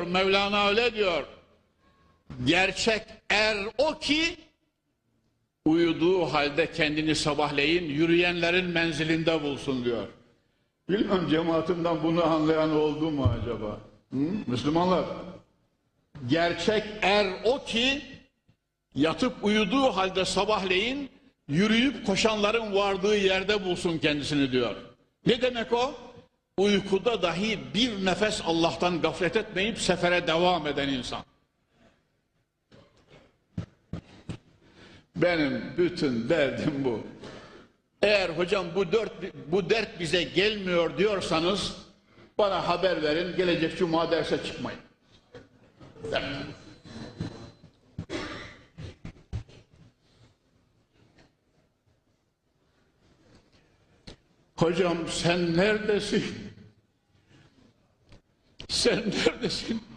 Mevlana öyle diyor. Gerçek er o ki uyuduğu halde kendini sabahleyin yürüyenlerin menzilinde bulsun diyor. Bilmem cemaatimden bunu anlayan oldu mu acaba? Hı? Müslümanlar. Gerçek er o ki yatıp uyuduğu halde sabahleyin yürüyüp koşanların vardığı yerde bulsun kendisini diyor. Ne demek o? Uykuda dahi bir nefes Allah'tan gaflet etmeyip sefere devam eden insan. Benim bütün derdim bu. Eğer hocam bu dört bu dert bize gelmiyor diyorsanız bana haber verin. Gelecek cuma derse çıkmayın. Dert. Hocam sen neredesin? Sen neredesin?